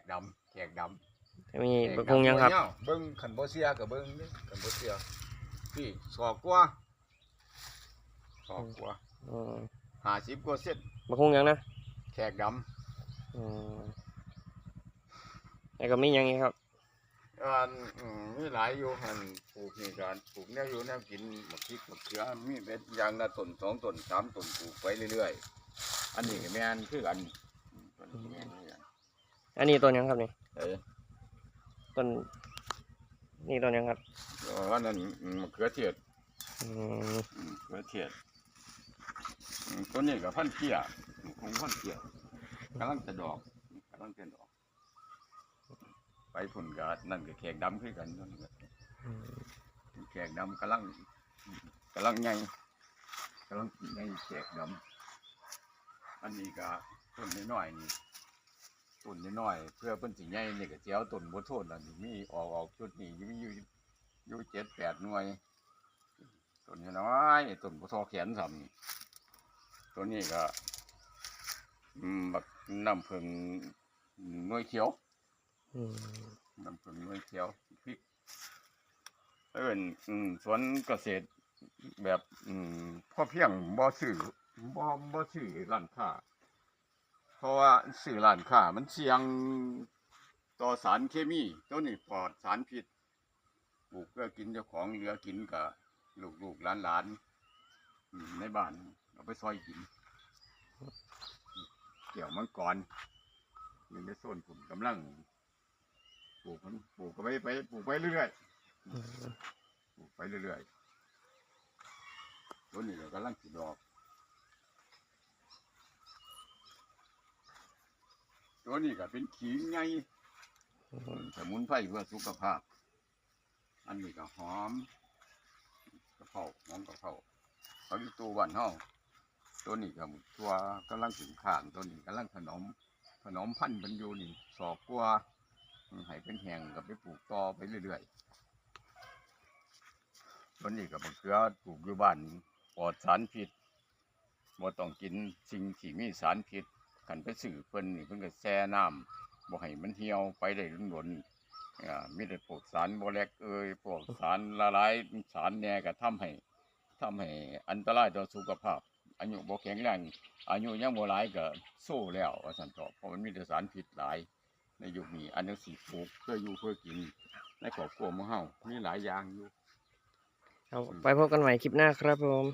กดำแขกดำมีแขบักกฮุงยังครับดำหัวเหาเบิ้งขันบ่เสียกับเบิ้งนี่ขันบ่เสียพี่สอกกว่าสอกกว่าอืมห้าสิบกว่าเส้นบักฮุงยังนะแขกดอืมแล้วก็มีหยังอีกครับำอันอืมมีหลายอยู่หันปลูกนี่การปลูกแนวอยู่แนวกินมะพริกมะเขือมีเบ็ดอย่างละต้นสองต้นสามต้นปลูกไปเรื่อยๆอันนี้ก็แม่นคืออันอืมต้นนี้แม่นคือกัน อันนี้ต้นหยังครับนี่เอ้ยต้นนี่ต้นหยังครับว่านั่นอืมมะเขือเทศอืมอืมมะเขือเทศอืมตัวนี้ก็พันเกียคงพันเกียกำลังจะดอกกำลังจะดอก ไปผลก็นั่นก็แขกดำคือกันนั่นก็อืมแขกดำกำลังกำลังใหญ่กำลังใหญ่แขกดำอันนี้ก็ต้นน้อยๆนี่ ต้นน้อยๆเพื่อเพิ่นสิใหญ่นี่ก็เจียวต้นบ่โทษแล้วนี่มีออกออกจุดนี้มีอยู่อยู่เจ็ดแปดหน่วยต้นน้อยๆต้นบ่ทอแขนซ้ำนี่ตัวนี้ก็อืมบักน้ำผึ้งหน่วยเขียวอืมน้ำผึ้งหน่วยเขียวพริกเอิ้นอืมสวนเกษตรแบบอืมพอเพียงบ่ซื้อบ่บ่ซื้อร้านค้า เพราะว่าสื่อร้านค้ามันเสี่ยงต่อสารเคมีตัวนี้ปลอดสารพิษปลูกเพื่อกินเจ้าของเหลือกินกับลูกๆหลานๆอืมในบ้านเอาไปซอยกิน เกี่ยวมังกรอยู่ในโซนผมกำลังปลูกมันปลูกไปไปปลูกไปเรื่อยอืมๆปลูกไปเรื่อยๆตัวนี้ก็กำลังสิดอก ตัวนี้ก็เป็นขิงไงสมุนไพรเพื่อสุขภาพ อันนี้ก็หอมกระเพราหอมกระเพราเขาอยู่ตัวบ้านเฮาตัวนี้ก็ตัวกำลังถึงข่านตัวนี้กำลังขนมขนมพันธุ์เป็นยูนี่สอกกว่าให้เป็นแห่งกับไปปลูกต่อไปเรื่อยๆ ตัวนี้ก็มะเขือปลูกอยู่บ้านปลอดสารพิษบ่ต้องกินสิ่งที่มีสารพิษ ขันไปสื่อเพิ่นนี่เพิ่นก็แช่น้ำบ่ให้มันเหี่ยวไปได้ล้วนๆอ่ามีแต่พวกสารโมเลกเอ้ยพวกสารละลายสารแหน่ก็ทำให้ทำให้อันตรายต่อสุขภาพ อายุบ่แข็งแรงอายุยังบ่หลายก็สู้แล้วว่าซั่นเถาะเพราะมันมีแต่สารพิษหลาย ในยุคนี้อันนี้สิปลูกเพื่ออยู่เพื่อกินในครอบครัวของเฮามีหลายอย่างอยู่ไปพบกันใหม่คลิปหน้าครับผม